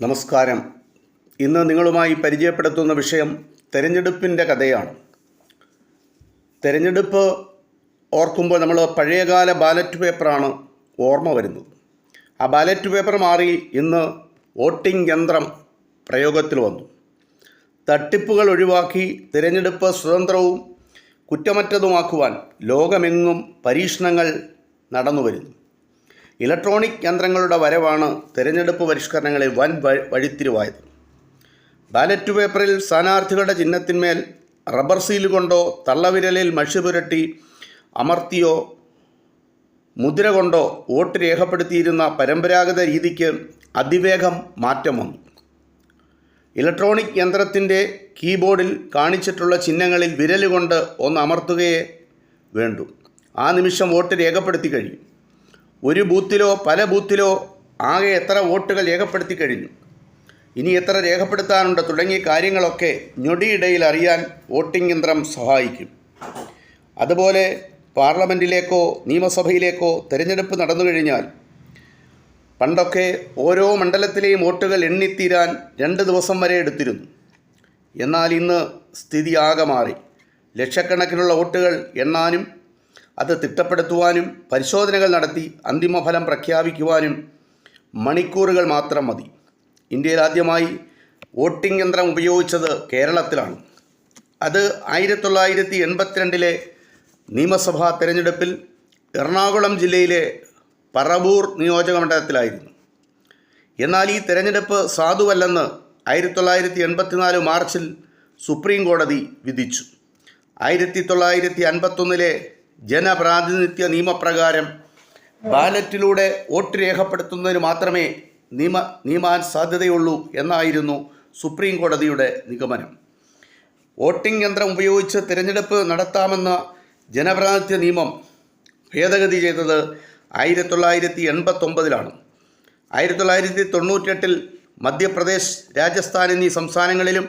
നമസ്കാരം. ഇന്ന് നിങ്ങളുമായി പരിചയപ്പെടുത്തുന്ന വിഷയം തെരഞ്ഞെടുപ്പിന്റെ കഥയാണ്. തെരഞ്ഞെടുപ്പ് ഓർക്കുമ്പോൾ നമ്മൾ പഴയകാല ബാലറ്റ് പേപ്പറാണ് ഓർമ്മ വരുന്നത്. ആ ബാലറ്റ് പേപ്പർ മാറി ഇന്ന് വോട്ടിംഗ് യന്ത്രം പ്രയോഗത്തിൽ വന്നു. തട്ടിപ്പുകൾ ഒഴിവാക്കി തിരഞ്ഞെടുപ്പ് സ്വതന്ത്രവും കുറ്റമറ്റതുമാക്കുവാൻ ലോകമെങ്ങും പരീക്ഷണങ്ങൾ നടന്നു വരുന്നു ഇലക്ട്രോണിക് യന്ത്രങ്ങളുടെ വരവാണ് തെരഞ്ഞെടുപ്പ് പരിഷ്കരണങ്ങളിൽ വൻ വഴിത്തിരിവായത്. ബാലറ്റ് പേപ്പറിൽ സ്ഥാനാർത്ഥികളുടെ ചിഹ്നത്തിന്മേൽ റബ്ബർ സീൽ കൊണ്ടോ തള്ളവിരലിൽ മഷി പുരട്ടി അമർത്തിയോ മുദ്ര കൊണ്ടോ വോട്ട് രേഖപ്പെടുത്തിയിരുന്ന പരമ്പരാഗത രീതിക്ക് അതിവേഗം മാറ്റം വന്നു. ഇലക്ട്രോണിക് യന്ത്രത്തിന്റെ കീബോർഡിൽ കാണിച്ചിട്ടുള്ള ചിഹ്നങ്ങളിൽ വിരലുകൊണ്ട് ഒന്ന് അമർത്തുകയേ വേണ്ടു. ആ നിമിഷം വോട്ട് രേഖപ്പെടുത്തി കഴിയും ഒരു ബൂത്തിലോ പല ബൂത്തിലോ ആകെ എത്ര വോട്ടുകൾ രേഖപ്പെടുത്തി കഴിഞ്ഞു? ഇനി എത്ര രേഖപ്പെടുത്താനുണ്ട്? തുടങ്ങിയ കാര്യങ്ങളൊക്കെ ഞൊടിയിടയിൽ അറിയാൻ വോട്ടിംഗ് യന്ത്രം സഹായിക്കും. അതുപോലെ പാർലമെന്റിലേക്കോ നിയമസഭയിലേക്കോ തിരഞ്ഞെടുപ്പ് നടന്നു കഴിഞ്ഞാൽ പണ്ടൊക്കെ ഓരോ മണ്ഡലത്തിലെയും വോട്ടുകൾ എണ്ണിത്തീരാൻ രണ്ട് ദിവസം വരെ എടുത്തിരുന്നു. എന്നാൽ ഇന്ന് സ്ഥിതി ആകെ മാറി. ലക്ഷക്കണക്കിനുള്ള വോട്ടുകൾ എണ്ണാനും അത് തിട്ടപ്പെടുത്തുവാനും പരിശോധനകൾ നടത്തി അന്തിമഫലം പ്രഖ്യാപിക്കുവാനും മണിക്കൂറുകൾ മാത്രം മതി. ഇന്ത്യയിൽ ആദ്യമായി വോട്ടിംഗ് യന്ത്രം ഉപയോഗിച്ചത് കേരളത്തിലാണ്. അത് ആയിരത്തി തൊള്ളായിരത്തി എൺപത്തിരണ്ടിലെ നിയമസഭാ തെരഞ്ഞെടുപ്പിൽ എറണാകുളം ജില്ലയിലെ പറവൂർ നിയോജകമണ്ഡലത്തിലായിരുന്നു എന്നാൽ ഈ തെരഞ്ഞെടുപ്പ് സാധുവല്ലെന്ന് ആയിരത്തി തൊള്ളായിരത്തി എൺപത്തിനാല് മാർച്ചിൽ സുപ്രീം കോടതി വിധിച്ചു. ആയിരത്തി തൊള്ളായിരത്തി അൻപത്തൊന്നിലെ ജനപ്രാതിനിധ്യ നിയമപ്രകാരം ബാലറ്റിലൂടെ വോട്ട് രേഖപ്പെടുത്തുന്നതിന് മാത്രമേ നിയമ നിയമാൻ സാധ്യതയുള്ളൂ എന്നായിരുന്നു സുപ്രീം കോടതിയുടെ നിഗമനം. വോട്ടിംഗ് യന്ത്രം ഉപയോഗിച്ച് തിരഞ്ഞെടുപ്പ് നടത്താമെന്ന ജനപ്രാതിനിധ്യ നിയമം ഭേദഗതി ചെയ്തത് ആയിരത്തി തൊള്ളായിരത്തി എൺപത്തൊമ്പതിലാണ് ആയിരത്തി തൊള്ളായിരത്തി തൊണ്ണൂറ്റെട്ടിൽ മധ്യപ്രദേശ് രാജസ്ഥാൻ എന്നീ സംസ്ഥാനങ്ങളിലും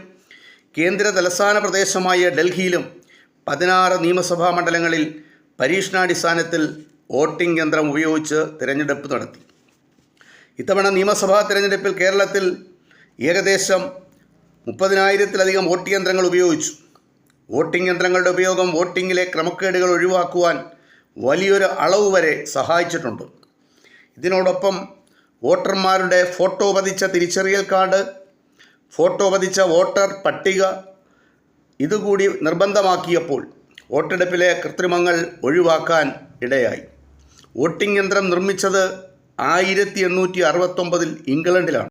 കേന്ദ്ര തലസ്ഥാന പ്രദേശമായ ഡൽഹിയിലും പതിനാറ് നിയമസഭാ മണ്ഡലങ്ങളിൽ പരീക്ഷണാടിസ്ഥാനത്തിൽ വോട്ടിംഗ് യന്ത്രം ഉപയോഗിച്ച് തിരഞ്ഞെടുപ്പ് നടത്തി. ഇത്തവണ നിയമസഭാ തിരഞ്ഞെടുപ്പിൽ കേരളത്തിൽ ഏകദേശം മുപ്പതിനായിരത്തിലധികം വോട്ടിംഗ് യന്ത്രങ്ങൾ ഉപയോഗിച്ചു. വോട്ടിംഗ് യന്ത്രങ്ങളുടെ ഉപയോഗം വോട്ടിങ്ങിലെ ക്രമക്കേടുകൾ ഒഴിവാക്കുവാൻ വലിയൊരു അളവ് വരെ സഹായിച്ചിട്ടുണ്ട്. ഇതിനോടൊപ്പം വോട്ടർമാരുടെ ഫോട്ടോ പതിച്ച തിരിച്ചറിയൽ കാർഡ് ഫോട്ടോ പതിച്ച വോട്ടർ പട്ടിക ഇതുകൂടി നിർബന്ധമാക്കിയപ്പോൾ വോട്ടെടുപ്പിലെ കൃത്രിമങ്ങൾ ഒഴിവാക്കാൻ ഇടയായി. വോട്ടിംഗ് യന്ത്രം നിർമ്മിച്ചത് ആയിരത്തി എണ്ണൂറ്റി അറുപത്തൊമ്പതിൽ ഇംഗ്ലണ്ടിലാണ്.